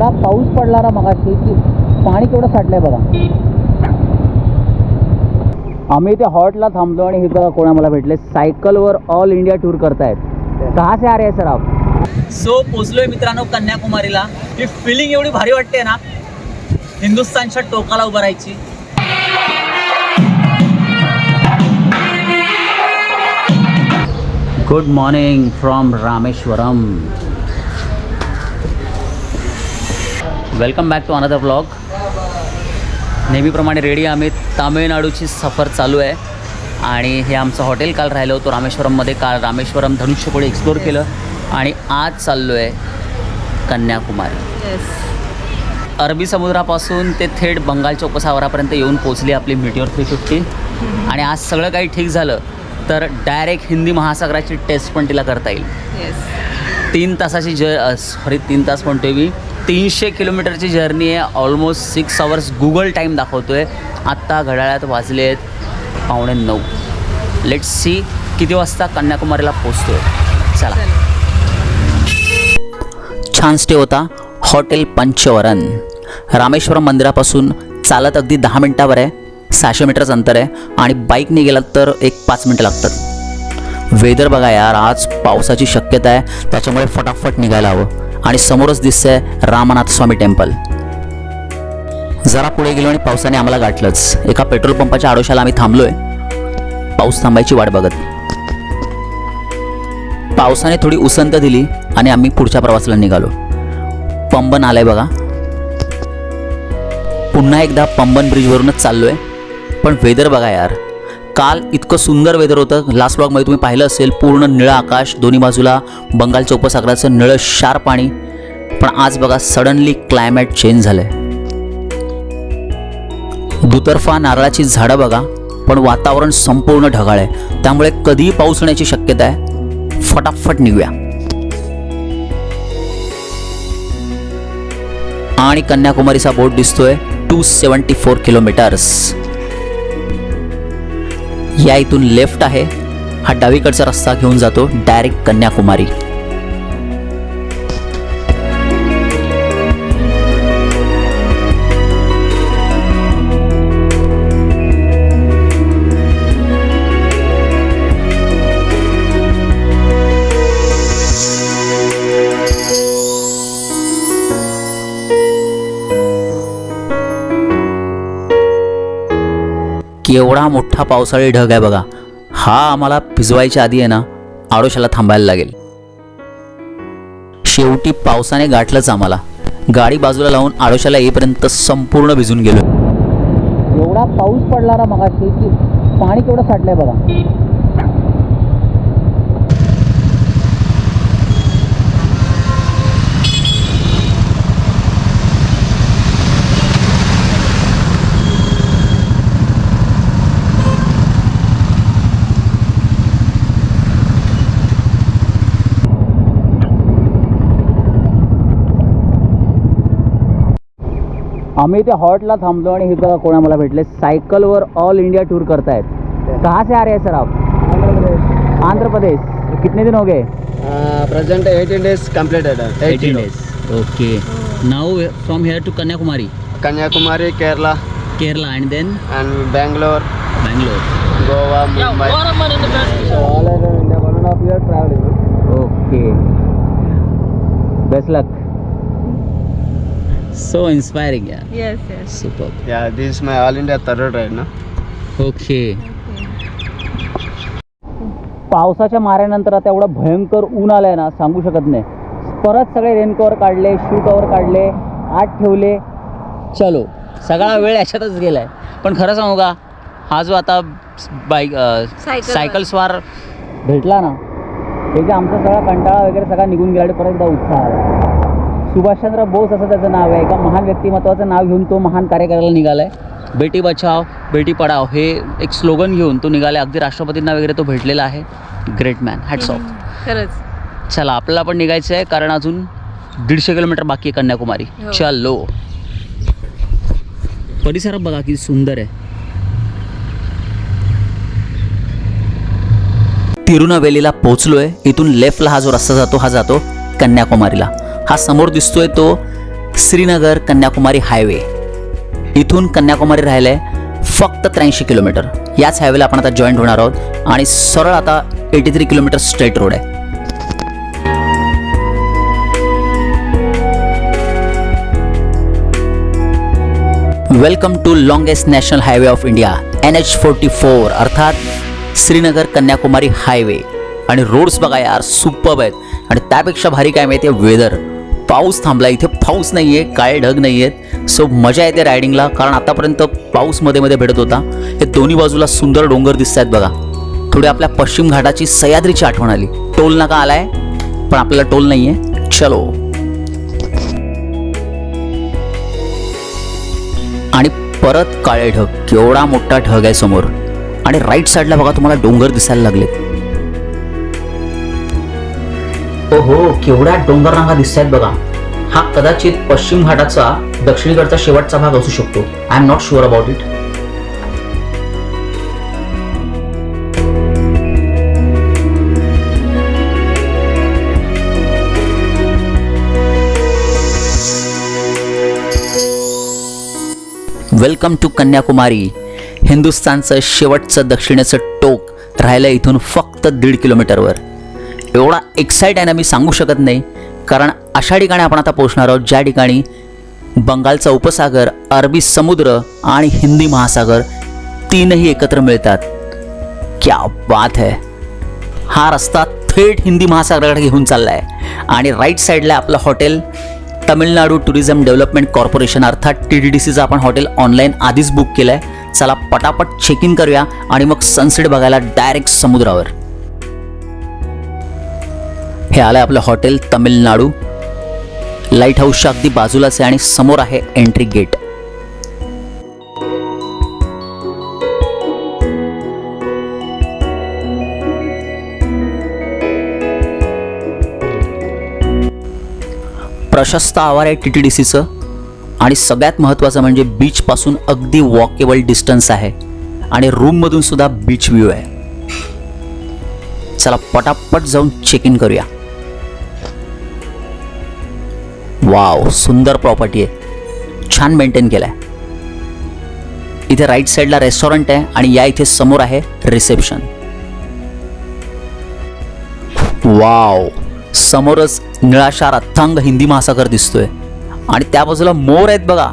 एवढा पाऊस पडला ना मगाशी की पाणी केवढं साठलंय बघा. आम्ही इथे हॉटला थांबलो आणि हे बघा कोणा मला भेटले? सायकलवर ऑल इंडिया टूर करतायत. कहा से आ रहे सर आप? सो पोचलोय मित्रांनो कन्याकुमारीला. ही फिलिंग एवढी भारी वाटते ना? हिंदुस्थानच्या टोकाला उभं राहायची. Good morning from Rameswaram. Welcome back to another blog नेहमीप्रमाणे रेडी आम्ही. तामिळनाडूची सफर चालू आहे. आणि हे आमचं हॉटेल काल राहिलं होतं रामेश्वरममध्ये. काल रामेश्वरम धनुष्यकोडी एक्सप्लोर केलं. आणि आज चाललो आहे कन्याकुमारी. अरबी समुद्रापासून ते थेट बंगालच्या उपसागरापर्यंत येऊन पोचली आपली मिटिओर थ्री फिफ्टी आणि आज सगळं काही ठीक झालं तर डायरेक्ट हिंदी महासागराची टेस्ट पण तिला करता येईल. तीन तासाची ज सॉरी तीन तास म्हणतोय मी. तीनशे किलोमीटरची जर्नी आहे. Almost six hours Google time दाखवतो आहे आत्ता घड्याळात वाजले आहेत पावणे नऊ. लेट सी किती वाजता कन्याकुमारीला पोचतो आहे चला. छान स्टे होता. हॉटेल पंचवरन रामेश्वरम मंदिरापासून चालत अगदी दहा मिनटावर आहे. सहाशे मीटरचं अंतर आहे. आणि बाईकने गेलात तर एक पाच मिनटं लागतात. वेदर बघा यार आज पावसाची शक्यता आहे. त्याच्यामुळे फटाफट निघायला हवं. आणि समोरच दिसतंय रामनाथ स्वामी टेम्पल. जरा पुढे गेलो आणि पावसाने आम्हाला गाठलंच. एका पेट्रोल पंपाच्या आडोशाला आम्ही थांबलोय. पाऊस थांबायची वाट बघत. पावसाने थोडी उसंत दिली आणि आम्ही पुढच्या प्रवासाला निघालो. पंबन आलाय बघा. पुन्हा एकदा पंबन ब्रिजवरूनच चाललोय. पण वेदर बघा यार. काल इतकं सुंदर वेदर होतं. लास्ट ब्लॉगमध्ये तुम्ही पाहिलं असेल पूर्ण निळं आकाश दोन्ही बाजूला बंगालच्या उपसागराचं निळं शार पाणी. पण आज बघा सडनली क्लायमॅट चेंज झालंय. दुतर्फा नारळाची झाडं बघा पण वातावरण संपूर्ण ढगाळ आहे. त्यामुळे कधीही पाऊस येण्याची शक्यता आहे. फटाफट निघूया. आणि कन्याकुमारीचा बोट दिसतोय. टू सेवन्टी फोर किलोमीटर्स या इथून लेफ्ट आहे. हा डावीकडचा रस्ता घेऊन जातो डायरेक्ट कन्याकुमारी. केवढा मोठा पावसाळी ढग आहे बघा. हा आम्हाला भिजवायच्या आधी आहे ना आडोशाला थांबायला लागेल. शेवटी पावसाने गाठलंच आम्हाला. गाडी बाजूला लावून आडोशाला येईपर्यंत संपूर्ण भिजून गेलो एवढा पाऊस पडला ना मगाशी की पाणी केवढं साठलंय बघा. आम्ही इथे हॉटला थांबलो आणि हे बघा कोण आम्हाला भेटले? सायकलवर ऑल इंडिया टूर करतायत. कहाँ से आ रहे हैं सर आप? आंध्र प्रदेश कितने दिन हो गए? present 18 days completed. uh, 18 days. Okay now from here to Kanyakumari Kanyakumari, Kerala, Kerala and then Bangalore, Bangalore all over India, one and a half year traveling. no? Okay best luck so inspiring यार Yes, yes. Super Yeah, this is my all India third ride, no? Okay पावसाच्या माऱ्यानंतर आता एवढं भयंकर ऊन आलंय ना सांगू शकत नाही. परत सगळे रेन कवर काढले शू कवर काढले आत ठेवले. चलो सगळा वेळ याच्यातच गेलाय. पण खरं सांगू का हा जो आता बाईक सायकल स्वार भेटला ना. त्याचा आमचा सगळा कंटाळा वगैरे सगळा निघून गेला आणि परत एकदा उत्साह आला. सुभाषचंद्र बोस असं त्याचं नाव आहे. एका महान व्यक्तिमत्वाचं नाव घेऊन तो महान कार्य करायला निघालाय. बेटी बचाव बेटी पढाव हे एक स्लोगन घेऊन तो निघाला अगदी राष्ट्रपतींना वगैरे तो भेटलेला आहे. ग्रेट मॅन हॅट्स ऑफ खरंच. चला आपल्याला पण निघायचं आहे कारण अजून दीडशे किलोमीटर बाकी आहे कन्याकुमारी. हो. चलो. परिसर बघा किती सुंदर आहे. तिरुनावेलीला पोहोचलोय इथून लेफ्टला हा जो रस्ता जातो हा जातो कन्याकुमारीला. हा समोर दिसतोय तो श्रीनगर कन्याकुमारी हायवे. इथून कन्याकुमारी राहिलं आहे फक्त त्र्याऐंशी किलोमीटर. याच हायवेला आपण आता जॉईंट होणार आहोत आणि सरळ आता eighty three kilometre straight road आहे. Welcome to longest national highway of India N H forty four अर्थात श्रीनगर कन्याकुमारी हायवे. आणि रोड्स बघा यार सुपर आहेत. आणि त्यापेक्षा भारी काय माहिती आहे वेदर पाऊस थांबला. इथे पाऊस नाही आहे काळे ढग नाही आहेत सो मजा येते रायडिंगला कारण आतापर्यंत पाऊसमध्ये मध्ये भेटत होता. हे दोन्ही बाजूला सुंदर डोंगर दिसत आहेत बघा. थोडी आपल्या पश्चिम घाटाची सह्याद्रीची आठवण आली. टोल नाका आलाय पण आपल्याला टोल नाही आहे चलो. आणि परत काळे ढग. केवढा मोठा ढग आहे समोर. आणि राईट साईडला बघा तुम्हाला डोंगर दिसायला लागलेत. ओहो केवढ्या डोंगर रांगा दिसत आहेत बघा. हा कदाचित पश्चिम घाटाचा दक्षिणेकडचा शेवटचा भाग असू शकतो. I am not sure about it welcome to Kanyakumari हिंदुस्थानचं शेवटचं दक्षिणेचं टोक राहिलं इथून फक्त दीड किलोमीटरवर. एवढा एक्साईट आहे ना मी सांगू शकत नाही. कारण अशा ठिकाणी आपण आता पोहोचणार आहोत ज्या ठिकाणी बंगालचा उपसागर अरबी समुद्र आणि हिंदी महासागर तीनही एकत्र मिळतात. क्या बात है. हा रस्ता थेट हिंदी महासागराकडे घेऊन चालला आहे आणि राईट साईडला आपलं hotel Tamil Nadu tourism development corporation अर्थात टी डी डी सीचं आपण हॉटेल ऑनलाईन आधीच बुक केलं आहे चला पटापट चेक इन करूया आणि मग सनसेट बघायला डायरेक्ट समुद्रावर. हे आलं आपलं हॉटेल तमिळनाडू लाइट हाऊसच्या अगदी बाजूलाच आहे आणि समोर आहे एंट्री गेट प्रशस्त आवार आहे टी टी डी सीचं आणि सगळ्यात महत्त्वाचं म्हणजे बीचपासून अगदी वॉकेबल डिस्टन्स आहे. आणि रूममधून सुद्धा बीच व्ह्यू आहे. चला पटापट जाऊन चेक इन करूया. वाव सुंदर प्रॉपर्टी आहे. छान मेंटेन केलं आहे इथे राईट साईडला रेस्टॉरंट आहे आणि या इथे समोर आहे रिसेप्शन वाव समोरच निळाशार अथांग हिंदी महासागर दिसतोय. आणि त्या बाजूला मोर आहेत बघा.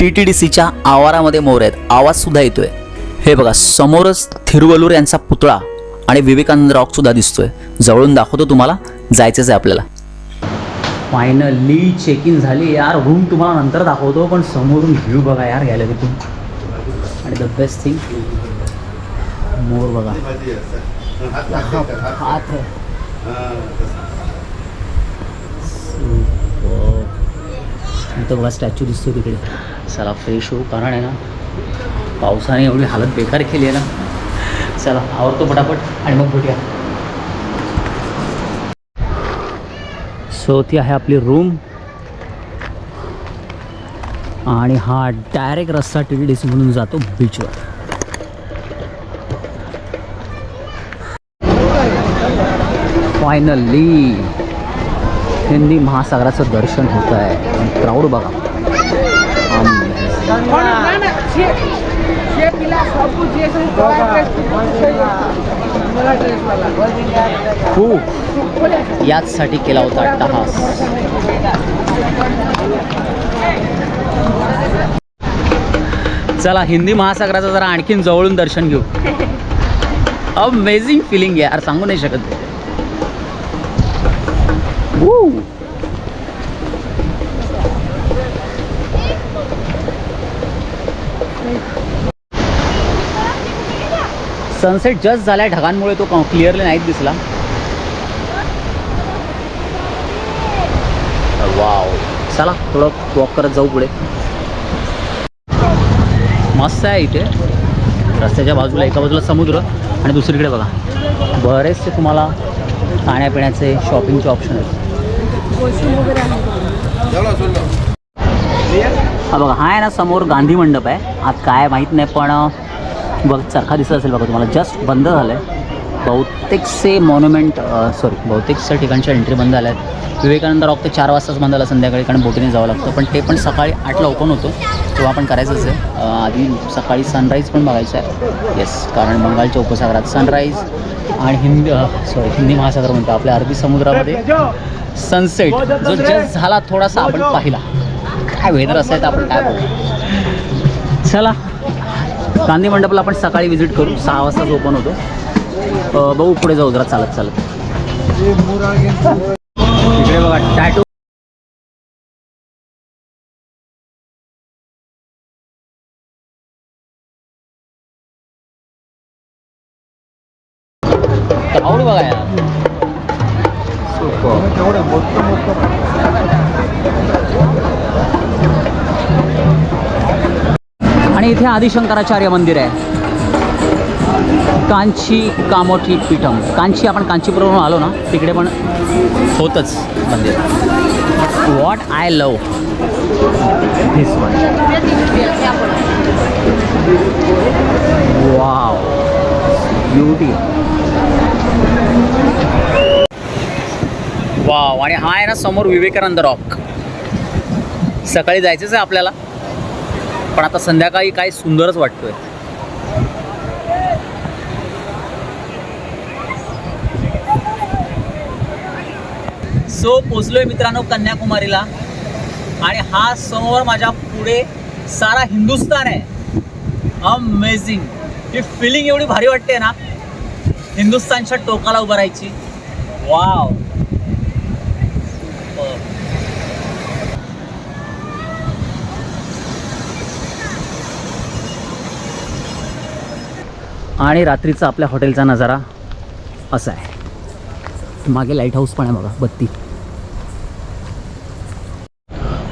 टी टी डी सीच्या आवारामध्ये मोर आहेत. आवाज सुद्धा येतोय. हे बघा समोरच थिरुवलूर यांचा पुतळा आणि विवेकानंद रॉक सुद्धा दिसतोय. जवळून दाखवतो तुम्हाला जायचंच आहे आपल्याला. फायनली चेक इन झाली. यार रूम तुम्हाला नंतर दाखवतो पण समोरून व्ह्यू बघा यार घ्यायला तिथून आणि द बेस्ट थिंग मोर बघा. हात तो बघा स्टॅच्यू दिसतो तिकडे. चला फ्रेश होऊ कारण आहे ना पावसाने एवढी हालत बेकार केली आहे ना. चला आवडतो पटापट आणि मग भेटूया. सो ती आहे आपली रूम. आणि हा डायरेक्ट रस्ता टी टी डी सी म्हणून जातो बीचवर फायनली हिंदी महासागराचं दर्शन होत आहे? क्राऊड बघा खूप याचसाठी केला होता टहास. चला हिंदी महासागराचं जरा आणखीन जवळून दर्शन घेऊ. अमेझिंग फिलिंग यार सांगू नाही शकत. सनसेट जस्ट झाला आहे ढगांमुळे तो क्लिअरली नाहीच दिसला. वाव. चला थोडं वॉक करत जाऊ पुढे. मस्त आहे इथे. रस्त्याच्या बाजूला एका बाजूला समुद्र आणि दुसरीकडे बघा. बरेचसे तुम्हाला खाण्यापिण्याचे शॉपिंगचे ऑप्शन आहेत. हा बघा हा आहे ना समोर गांधी मंडप आहे. आज काय माहीत नाही पण बघ चरखा दिसत असेल बघा तुम्हाला. जस्ट बंद झालं आहे बहुतेकसे मॉन्युमेंट सॉरी बहुतेकच्या ठिकाणच्या एंट्री बंद झाल्या आहेत विवेकानंद रॉक ते चार वाजताच बंद झाला संध्याकाळी कारण बोटीने जावं लागतं. पण ते पण सकाळी आठला ओपन होतो. तेव्हा आपण करायचंच आहे. आधी सकाळी सनराईज पण बघायचं आहे. येस कारण बंगालच्या उपसागरात सनराईज आणि हिंदी सॉरी हिंदी महासागर म्हणतो आपल्या अरबी समुद्रामध्ये सनसेट जो जस्ट झाला थोडासा आपण पाहिला. काय वेदर असायचं आपण काय बघू चला. गांधी मंडपला आपण सकाळी व्हिजिट करू. सहा वाजताच ओपन होतो. बघू पुढे जाऊ जरा चालत चालत. इकडे बघा टॅटू आवड बघा यार. आणि इथे आदिशंकराचार्य मंदिर आहे. कांची कामोठी पीठम. कांची आपण कांचीपुरमवरून आलो ना तिकडे पण होतच मंदिर. What I love this one wow beauty wow आणि हा आहे ना समोर विवेकानंद रॉक सकाळी जायचंच आहे आपल्याला. पण आता संध्याकाळी काय सुंदरच वाटतोय. सो पोचलोय मित्रांनो कन्याकुमारीला. आणि हा समोर माझ्या पुढे सारा हिंदुस्तान आहे. अमेझिंग ही फिलिंग एवढी भारी वाटते ना. हिंदुस्तानच्या टोकाला उभं राहायची. वाव आणि रात्रीचा आपल्या हॉटेलचा नजारा असा आहे. मागे लाइट हाऊस पण आहे बघा बत्ती.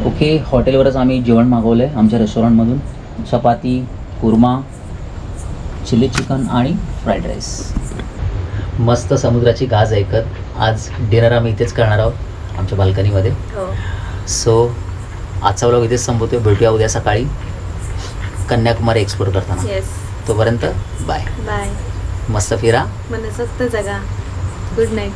ओके हॉटेलवरच आम्ही जेवण मागवलं आहे आमच्या रेस्टॉरंटमधून चपाती कुर्मा चिली चिकन आणि फ्राईड राईस मस्त समुद्राची गाज ऐकत आज डिनर आम्ही इथेच करणार आहोत आमच्या बाल्कनीमध्ये हो. सो आजचा व्लॉग इथेच संपवतोय. भेटूया उद्या सकाळी. कन्याकुमारी एक्सप्लोर करताना. तोपर्यंत बाय. बाय. मस्त फिरा. मनसक्त जगा. Good night